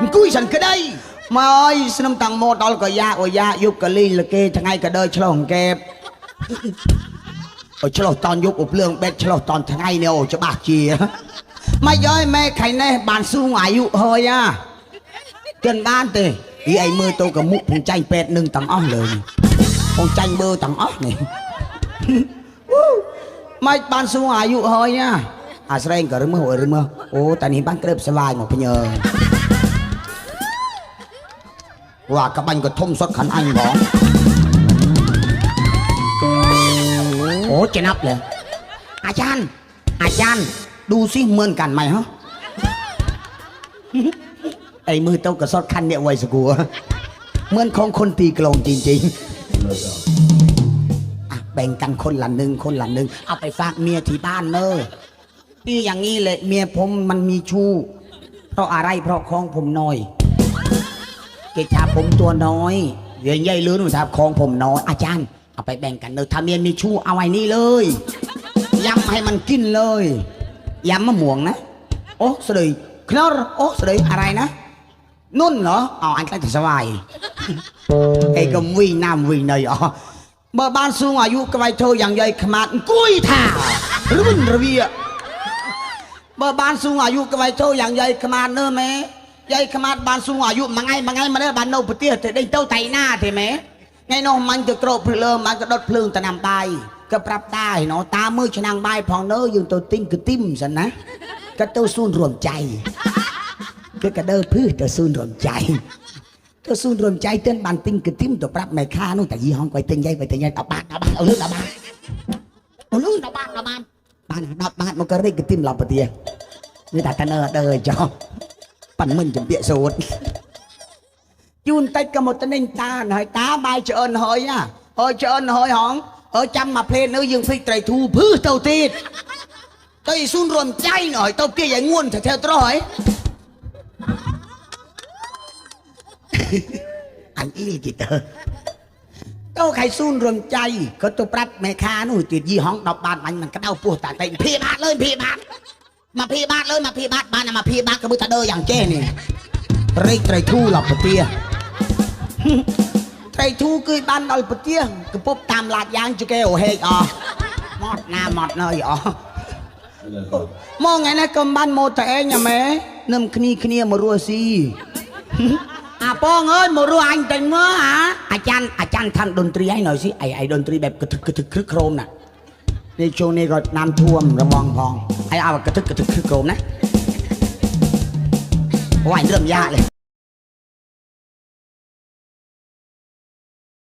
អង្គុយសិនក្តីមកអើយស្នឹមតាំងមកដល់ក៏យ៉ាអូយ៉ាយប់ក៏លីងលគេថ្ងៃក៏ដើរឆ្លោះអង្កែបអូឆ្លោះតនយប់អូភ្លើងបេតឆ្លោះតនថ្ងៃនេះអូច្បាស់ជាមកយើយម៉ែខៃនេះបានស៊ូងអាយុហើយអាគិនបានទេអីឯងមើលទៅកមុខភងចាញ់ពេទ្យនឹងទាំងអស់លើនេះភងចាញ់មើលទាំងអស់នេះមិនបានសួរអាយុហើយណាអាស្រែងក៏រឹមមើលរឹមមើលអូតានេះបានក្រើបស្វាយមកភ្ញើ ว่ากับบันก็ทุ่มสดขันอันหอโอ้จะนับเลย อาจารย์ อาจารย์ ดูสิเหมือนกันไหมฮะไอ้มือเต้ากระสอดคันเนี่ยไวสกัวเหมือนของคนตีกลองจริงๆแบ่งกันคนละหนึ่งคนละหนึ่งเอาไปฝากเมียที่บ้านเนอะนี่อย่างนี้เลย เมียผมมันมีชู้เพราะอะไรเพราะของผมน้อย เหชาผมตัวน้อยเรียนใหญ่ลื่นทาบคองผมน้อยอาจารย์เอาไปแบ่งกันเนอะถ้เมียมีชู้เอาไว้นี่เลยยำให้มันกินเลยยำมะม่วงนะโอ้สุดเลยคลอร์โอ้สุดเลยอะไรนะนุ่นเหรอเอาอันใกล้จะสบายไอ้ก็วิ่งน้ำวิ่งเนยอ๋อเมื่อบ้านสูงอายุกระไรโธออย่างใหญ่ขมาดกุ้ยท่ารุ่นระเบียเมื่อบ้านสูงอายุกระไรโธออย่างใหญ่ขมาดเนอะแม่ ยายขมัดบานสูงอายุมังไงมังไงมาเด้อบานโนปเตียเตได้เต้าไตหน้าเถไหมไงน้องมันจะโกรธเพลิมันก็ดดเพลิงตะนำตายก็ปรับได้เนอะตามือชนางใบพองเนอยืนตัวติ้มก็ติ้มสันนะก็เต้าสูนรวมใจก็กระเดินพื้นเต้าสูนรวมใจเต้าสูนรวมใจเต้นบันติ้งก็ติ้มตัวปรับไม่ค้านู่นแต่ยี่ห้องไปเต้นใหญ่ไปเต้นใหญ่ตบบานตบบานเอาเรื่องตบบานเอาเรื่ตบบานตบบานบ้านดับบานมันก็เรียกก็ติ้มเราปะเตียนี่แต่ตะเนอเดอจอ ปั่นมันจะเบียดสูดยูนเต็ดก็หมดตะเน่งตาหน่อยตาใบเชิญหอยอะหอยเชิญหอยหองเอยจำมาเพลงเน้อยิงไฟไตรทูพื้นเต่าตีตัวอีซุนรวมใจหน่อยเต่าเตี้ยใหญ่ง่วนแถวตรอยอันอีกิเตอร์เต้าไข่ซุนรวมใจก็ตัวปรับแม่ค้านู่นติดยี่ห้องดอกบานมันมันก็เดาปวดแต่งเพียบาเลยเพียบา มาพี่บ้านเลยมาพี่บ้านบ้านนะมาพี่บ้านก็มือตาเดออย่างเจ้นี่เร่งไตรทู่หลับปะเตี้ยไตรทู่คือบ้านดอยปะเตี้ยก็ปุ๊บตามหลาดยางจุเกโอเฮกอหมอดน้หมอดเลยอ๋อมองไงนะกำบ้านโมแต่เองอย่าแม่นิ่มคนีคนีมารัวซีอาป้องเอ้ยมารัวอันเต็เมื่อฮะอาจารย์อาจารย์ทาำดนตรีให้หน่อยสิไอไอดนตรีแบบกระทึกกระทึกครึกโครมน่ะในช่วงนี้ก็น้ำท่วมระวังพอง ยเริ่มยากเลย